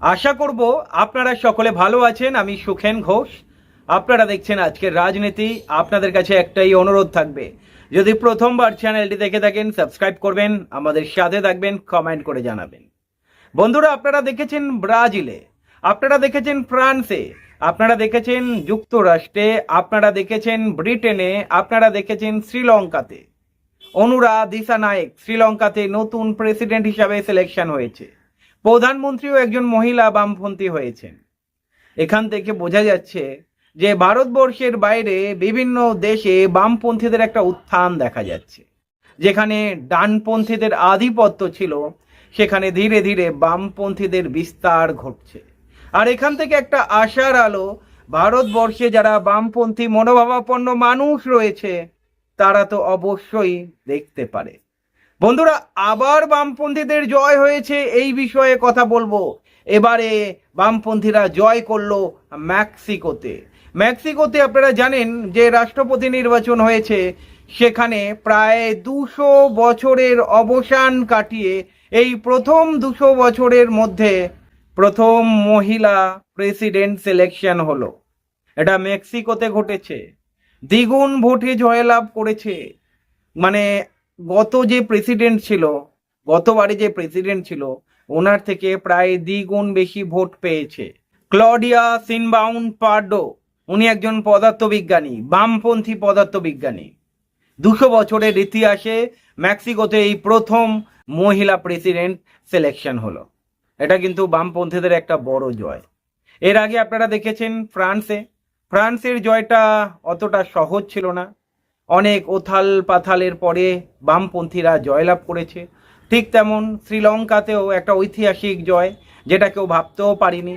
আশা করব আপনারা সকলে ভালো আছেন, আমি সুখেন ঘোষ। আপনারা দেখছেন আজকের রাজনীতি, আপনাদের কাছে একটাই অনুরোধ থাকবে। যদি প্রথমবার চ্যানেলটি দেখে থাকেন, সাবস্ক্রাইব করবেন, আমাদের সাথে থাকবেন, কমেন্ট করে জানাবেন। বন্ধুরা, আপনারা দেখেছেন ব্রাজিলে, আপনারা দেখেছেন ফ্রান্সে, আপনারা দেখেছেন যুক্তরাষ্ট্রে, আপনারা দেখেছেন ব্রিটেনে, আপনারা দেখেছেন শ্রীলঙ্কাতে। অনুরা দিশা নায়েক শ্রীলঙ্কাতে নতুন প্রেসিডেন্ট হিসাবে সিলেকশন হয়েছে। প্রধানমন্ত্রীও একজন মহিলা বামপন্থী হয়েছেন। এখান থেকে বোঝা যাচ্ছে যে ভারতবর্ষের বাইরে বিভিন্ন দেশে বামপন্থীদের একটা উত্থান দেখা যাচ্ছে। যেখানে ডানপন্থীদের আধিপত্য ছিল, সেখানে ধীরে ধীরে বামপন্থীদের বিস্তার ঘটছে। আর এখান থেকে একটা আশার আলো, ভারতবর্ষে যারা বামপন্থী মনোভাবাপন্ন মানুষ রয়েছে, তারা তো অবশ্যই দেখতে পারে। বন্ধুরা, আবার বামপন্থীদের জয় হয়েছে, এই বিষয়ে কথা বলব। এবারে বামপন্থীরা জয় করল মেক্সিকোতে। মেক্সিকোতে আপনারা জানেন যে রাষ্ট্রপতি নির্বাচন হয়েছে, সেখানে প্রায় দুশো বছরের অবসান কাটিয়ে, এই প্রথম দুশো বছরের মধ্যে প্রথম মহিলা প্রেসিডেন্ট সিলেকশন হলো। এটা মেক্সিকোতে ঘটেছে। দ্বিগুণ ভোটে জয়লাভ করেছে। মানে গত যে প্রেসিডেন্ট ছিল, গতবারে যে প্রেসিডেন্ট ছিল, ওনার থেকে প্রায় দ্বিগুণ বেশি ভোট পেয়েছে। ক্লডিয়া সিনবাউন পার্ডো, উনি একজন পদার্থবিজ্ঞানী, বামপন্থী পদার্থবিজ্ঞানী। দুশো বছরের ইতিহাসে মেক্সিকোতে এই প্রথম মহিলা প্রেসিডেন্ট সিলেকশন হলো। এটা কিন্তু বামপন্থীদের একটা বড় জয়। এর আগে আপনারা দেখেছেন ফ্রান্সে। ফ্রান্সের জয়টা অতটা সহজ ছিল না। অনেক ওথাল পাথালের পরে বামপন্থীরা জয়লাভ করেছে। ঠিক তেমন শ্রীলঙ্কাতেও একটা ঐতিহাসিক জয় যেটা কেউ ভাবতেও পারিনি,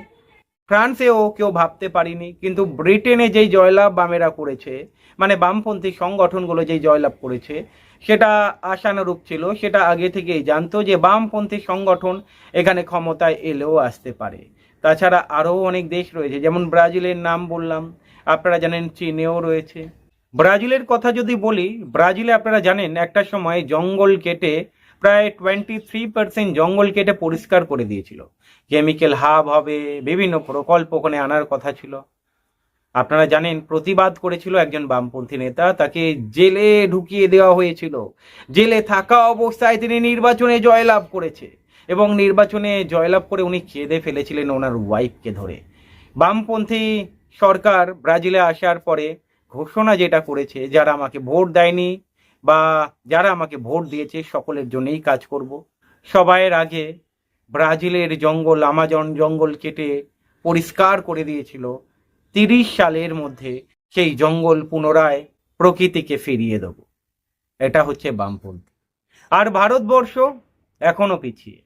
ফ্রান্সেও কেউ ভাবতে পারিনি, কিন্তু ব্রিটেনে যেই জয়লাভ বামেরা করেছে মানে বামপন্থী সংগঠনগুলো যেই জয়লাভ করেছে, সেটা আশানুরূপ ছিল, সেটা আগে থেকেই জানতো যে বামপন্থী সংগঠন এখানে ক্ষমতায় এলেও আসতে পারে। তাছাড়া আরও অনেক দেশ রয়েছে, যেমন ব্রাজিলের নাম বললাম, আপনারা জানেন চীনেও রয়েছে। ব্রাজিলের কথা যদি বলি, ব্রাজিলে আপনারা জানেন একটা সময় জঙ্গল কেটে প্রায় টোয়েন্টি থ্রি পার্সেন্ট জঙ্গল কেটে পরিষ্কার করে দিয়েছিল। কেমিক্যাল হাব হবে, বিভিন্ন প্রকল্প ওখানে আনার কথা ছিল। আপনারা জানেন প্রতিবাদ করেছিল একজন বামপন্থী নেতা, তাকে জেলে ঢুকিয়ে দেওয়া হয়েছিল। জেলে থাকা অবস্থায় তিনি নির্বাচনে জয়লাভ করেছে এবং নির্বাচনে জয়লাভ করে উনি কেঁদে ফেলেছিলেন ওনার ওয়াইফকে ধরে। বামপন্থী সরকার ব্রাজিলে আসার পরে ঘোষণা যেটা করেছে, যারা আমাকে ভোট দেয়নি বা যারা আমাকে ভোট দিয়েছে, সকলের জন্যই কাজ করব। সবাইয়ের আগে ব্রাজিলের জঙ্গল, আমাজন জঙ্গল কেটে পরিষ্কার করে দিয়েছিল। তিরিশ সালের মধ্যে সেই জঙ্গল পুনরায় প্রকৃতিকে ফিরিয়ে দেব। এটা হচ্ছে বামপন্থী। আর ভারতবর্ষ এখনও পিছিয়ে।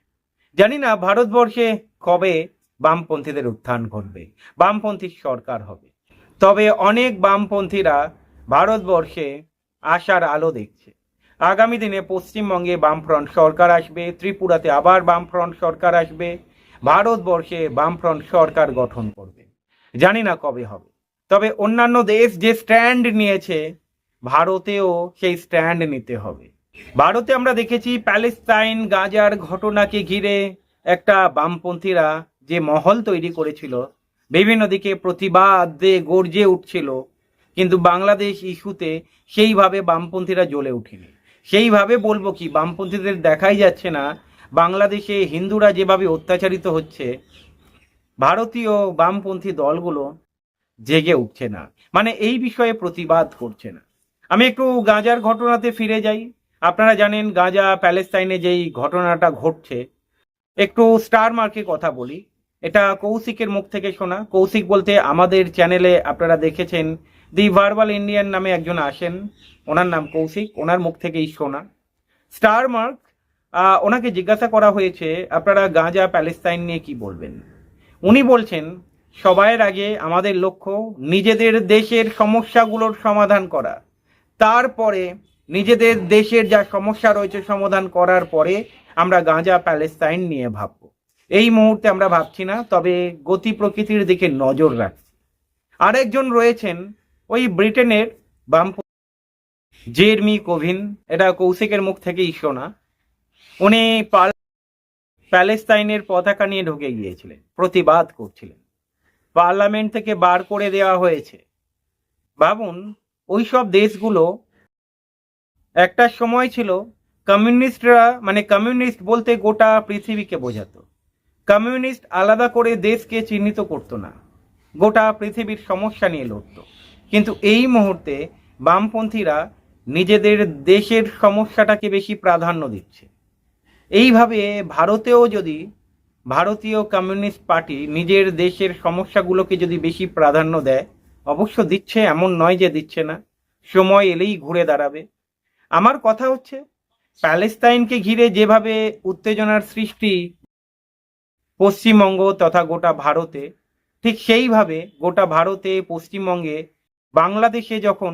জানি না ভারতবর্ষে কবে বামপন্থীদের উত্থান ঘটবে বামপন্থী সরকার হবে। তবে অনেক বামপন্থীরা ভারতবর্ষে আশার আলো দেখছে। আগামী দিনে পশ্চিমবঙ্গে বামফ্রন্ট সরকার আসবে, ত্রিপুরাতে আবার বামফ্রন্ট সরকার আসবে, ভারতবর্ষে বামফ্রন্ট সরকার গঠন করবে। জানি না কবে হবে। তবে অন্যান্য দেশ যে স্ট্যান্ড নিয়েছে, ভারতেও সেই স্ট্যান্ড নিতে হবে। ভারতে আমরা দেখেছি প্যালেস্তাইন গাজার ঘটনাকে ঘিরে একটা বামপন্থীরা যে মহল তৈরি করেছিল বিভিন্ন দিকে প্রতিবাদে গর্জে উঠছিল, কিন্তু বাংলাদেশ ইস্যুতে সেইভাবে বামপন্থীরা জ্বলে উঠেনি সেইভাবে বলব কি, বামপন্থীদের দেখাই যাচ্ছে না, বাংলাদেশে হিন্দুরা যেভাবে অত্যাচারিত হচ্ছে, ভারতীয় বামপন্থী দলগুলো জেগে উঠছে না। মানে এই বিষয়ে প্রতিবাদ করছে না। আমি একটু গাজার ঘটনাতে ফিরে যাই। আপনারা জানেন গাজা প্যালেস্তাইনে যেই ঘটনাটা ঘটছে, একটু স্টার মার্কে কথা বলি। এটা কৌশিকের মুখ থেকে শোনা। কৌশিক বলতে আমাদের চ্যানেলে আপনারা দেখেছেন দি ভার্বাল ইন্ডিয়ান নামে একজন আসেন। ওনার নাম কৌশিক, ওনার মুখ থেকেই শোনা। স্টার মার্ক ওনাকে জিজ্ঞাসা করা হয়েছে, আপনারা গাঁজা প্যালেস্তাইন নিয়ে কি বলবেন? উনি বলছেন, সবাইয়ের আগে আমাদের লক্ষ্য নিজেদের দেশের সমস্যাগুলোর সমাধান করা। তারপরে নিজেদের দেশের যা সমস্যা রয়েছে সমাধান করার পরে আমরা গাঁজা প্যালেস্তাইন নিয়ে ভাবব। এই মুহূর্তে আমরা ভাবছি না, তবে গতি প্রকৃতির দিকে নজর রাখছি। আরেকজন রয়েছেন ওই ব্রিটেনের বাম জেরমি কোভিন, এটা কৌশিকের মুখ থেকেই শোনা। উনি প্যালেস্তাইনের পতাকা নিয়ে ঢুকে গিয়েছিলেন, প্রতিবাদ করছিলেন। পার্লামেন্ট থেকে বার করে দেওয়া হয়েছে। ভাবুন, ওইসব দেশগুলো একটা সময় ছিল, কমিউনিস্টরা মানে কমিউনিস্ট বলতে গোটা পৃথিবীকে বোঝাতো। কমিউনিস্ট আলাদা করে দেশকে চিহ্নিত করতো না। গোটা পৃথিবীর সমস্যা নিয়ে লড়তো। কিন্তু এই মুহূর্তে বামপন্থীরা নিজেদের দেশের সমস্যাটাকে বেশি প্রাধান্য দিচ্ছে। এইভাবে ভারতেও যদি ভারতীয় কমিউনিস্ট পার্টি নিজের দেশের সমস্যাগুলোকে যদি বেশি প্রাধান্য দেয়, অবশ্য দিচ্ছে এমন নয় যে দিচ্ছে না। সময় এলেই ঘুরে দাঁড়াবে। আমার কথা হচ্ছে, প্যালেস্তাইনকে ঘিরে যেভাবে উত্তেজনার সৃষ্টি পশ্চিমবঙ্গ তথা গোটা ভারতে, ঠিক সেইভাবে গোটা ভারতে, পশ্চিমবঙ্গে বাংলাদেশে যখন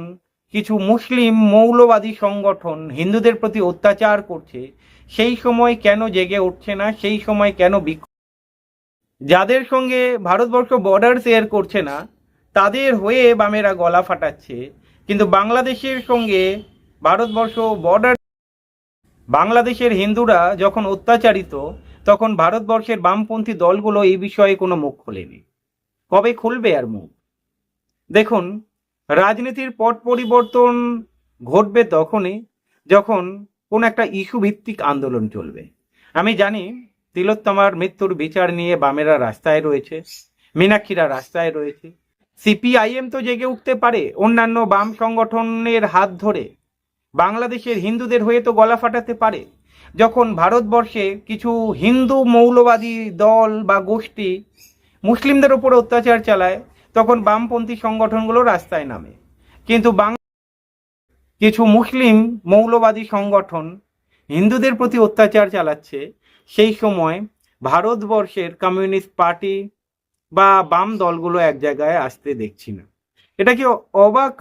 কিছু মুসলিম মৌলবাদী সংগঠন হিন্দুদের প্রতি অত্যাচার করছে, সেই সময় কেন জেগে উঠছে না, সেই সময় কেন বিক্ষোভ যাদের সঙ্গে ভারতবর্ষ বর্ডার শেয়ার করছে না, তাদের হয়ে বামেরা গলা ফাটাচ্ছে। কিন্তু বাংলাদেশের সঙ্গে ভারতবর্ষ বর্ডার বাংলাদেশের হিন্দুরা যখন অত্যাচারিত তখন ভারতবর্ষের বামপন্থী দলগুলো এই বিষয়ে কোনো মুখ খোলেনি। কবে খুলবে আর মুখ? দেখুন, রাজনীতির পট পরিবর্তন ঘটবে তখনই যখন কোন একটা ইস্যু ভিত্তিক আন্দোলন চলবে। আমি জানি, তিলোত্তমার মৃত্যুর বিচার নিয়ে বামেরা রাস্তায় রয়েছে, মীনাক্ষীরা রাস্তায় রয়েছে। সিপিআইএম তো জেগে উঠতে পারে অন্যান্য বাম সংগঠনের হাত ধরে। বাংলাদেশের হিন্দুদের হয়ে তো গলা ফাটাতে পারে। যখন ভারতবর্ষে কিছু হিন্দু মৌলবাদী দল বা গোষ্ঠী মুসলিমদের ওপর অত্যাচার চালায়, তখন বামপন্থী সংগঠনগুলো রাস্তায় নামে। কিন্তু কিছু মুসলিম মৌলবাদী সংগঠন হিন্দুদের প্রতি অত্যাচার চালাচ্ছে, সেই সময় ভারতবর্ষের কমিউনিস্ট পার্টি বা বাম দলগুলো এক জায়গায় আসতে দেখছি না। এটা কি অবাক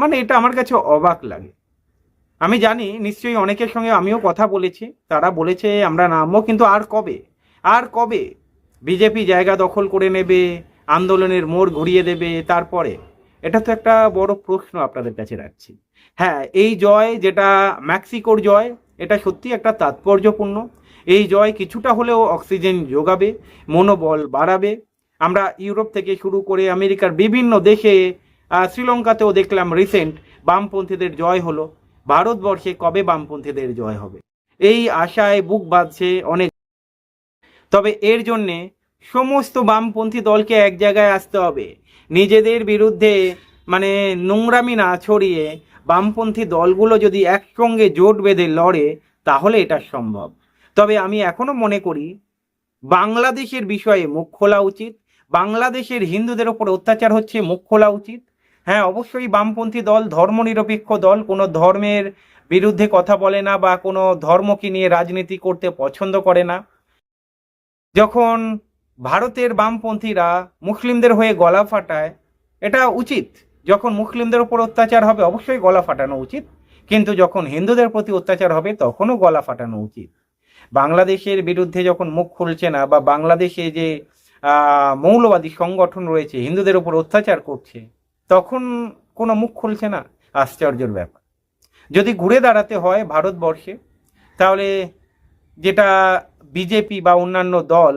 মানে এটা আমার কাছে অবাক লাগে। আমি জানি, নিশ্চয়ই অনেকের সঙ্গে আমিও কথা বলেছি। তারা বলেছে, আমরা নামবো, কিন্তু আর কবে? আর কবে? বিজেপি জায়গা দখল করে নেবে, আন্দোলনের মোড় ঘুরিয়ে দেবে, তারপরে? এটা তো একটা বড় প্রশ্ন আপনাদের কাছে রাখছি। হ্যাঁ এই জয় যেটা মেক্সিকোর জয়, এটা সত্যি একটা তাৎপর্যপূর্ণ। এই জয় কিছুটা হলেও অক্সিজেন যোগাবে, মনোবল বাড়াবে। আমরা ইউরোপ থেকে শুরু করে আমেরিকার বিভিন্ন দেশে শ্রীলঙ্কাতেও দেখলাম রিসেন্ট বামপন্থীদের জয় হলো। ভারতবর্ষে কবে বামপন্থীদের জয় হবে? এই আশায় বুক বাঁধছে অনেক। তবে এর জন্যে সমস্ত বামপন্থী দলকে এক জায়গায় আসতে হবে। নিজেদের বিরুদ্ধে মানে নোংরামি না ছড়িয়ে বামপন্থী দলগুলো যদি একসঙ্গে জোট বেঁধে লড়ে, তাহলে এটা সম্ভব। তবে আমি এখনও মনে করি, বাংলাদেশের বিষয়ে মুখ খোলা উচিত। বাংলাদেশের হিন্দুদের ওপর অত্যাচার হচ্ছে, মুখ খোলা উচিত। হ্যাঁ অবশ্যই বামপন্থী দল, ধর্মনিরপেক্ষ দল, কোনো ধর্মের বিরুদ্ধে কথা বলে না বা কোনো ধর্মকে নিয়ে রাজনীতি করতে পছন্দ করে না। যখন ভারতের বামপন্থীরা মুসলিমদের হয়ে গলা ফাটায়, এটা উচিত। যখন মুসলিমদের উপর অত্যাচার হবে, অবশ্যই গলা ফাটানো উচিত। কিন্তু যখন হিন্দুদের প্রতি অত্যাচার হবে, তখনও গলা ফাটানো উচিত। বাংলাদেশের বিরুদ্ধে যখন মুখ খুলছে না বা বাংলাদেশে যে মৌলবাদী সংগঠন রয়েছে, হিন্দুদের উপর অত্যাচার করছে তখন কোনো মুখ খুলছে না। আশ্চর্যের ব্যাপার। যদি ঘুরে দাঁড়াতে হয় ভারতবর্ষে, তাহলে যেটা বিজেপি বা অন্যান্য দল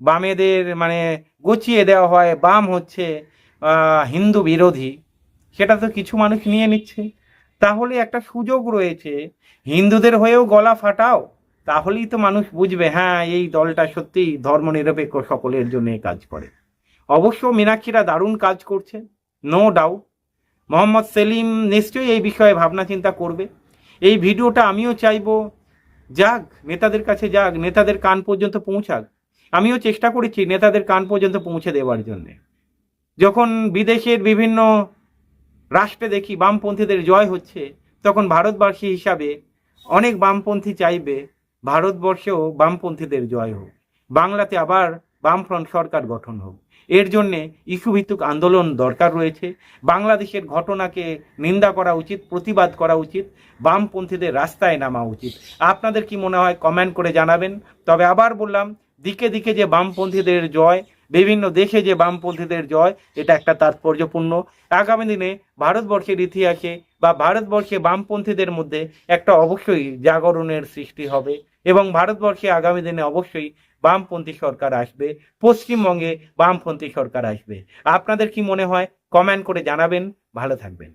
বামেদের মানে গুছিয়ে দেওয়া হয়, বাম হচ্ছে হিন্দু বিরোধী, সেটা তো কিছু মানুষ নিয়ে নিচ্ছে। তাহলে একটা সুযোগ রয়েছে, হিন্দুদের হয়েও গলা ফাটাও, তাহলেই তো মানুষ বুঝবে হ্যাঁ এই দলটা সত্যিই ধর্মনিরপেক্ষ, সকলের জন্য কাজ করে। অবশ্য মীনাক্ষীরা দারুণ কাজ করছে নো ডাউট মোহাম্মদ সেলিম নিশ্চয়ই এই বিষয়ে ভাবনা চিন্তা করবে। এই ভিডিওটা আমিও চাইব। যাক, নেতাদের কাছে যাক, নেতাদের কান পর্যন্ত পৌঁছাক। আমিও চেষ্টা করেছি নেতাদের কান পর্যন্ত পৌঁছে দেওয়ার জন্য। যখন বিদেশের বিভিন্ন রাষ্ট্রে দেখি বামপন্থীদের জয় হচ্ছে, তখন ভারতবাসী হিসাবে অনেক বামপন্থী চাইবে ভারতবর্ষেও বামপন্থীদের জয় হোক। বাংলাতে আবার বামফ্রন্ট সরকার গঠন হোক। এর জন্যে ইস্যুভিত্তিক আন্দোলন দরকার রয়েছে। বাংলাদেশের ঘটনাকে নিন্দা করা উচিত, প্রতিবাদ করা উচিত, বামপন্থীদের রাস্তায় নামা উচিত। আপনাদের কি মনে হয় কমেন্ট করে জানাবেন। তবে আবার বললাম, দিকে দিকে যে বামপন্থীদের জয়, বিভিন্ন দেশে যে বামপন্থীদের জয়, এটা একটা তাৎপর্যপূর্ণ। আগামী দিনে ভারতবর্ষের ইতিহাসে বা ভারতবর্ষে বামপন্থীদের মধ্যে একটা অবশ্যই জাগরণের সৃষ্টি হবে। এবং ভারতবর্ষে আগামী দিনে অবশ্যই বামপন্থী সরকার আসবে, পশ্চিমবঙ্গে বামপন্থী সরকার আসবে। আপনাদের কি মনে হয়? কমেন্ট করে জানাবেন। ভালো থাকবেন।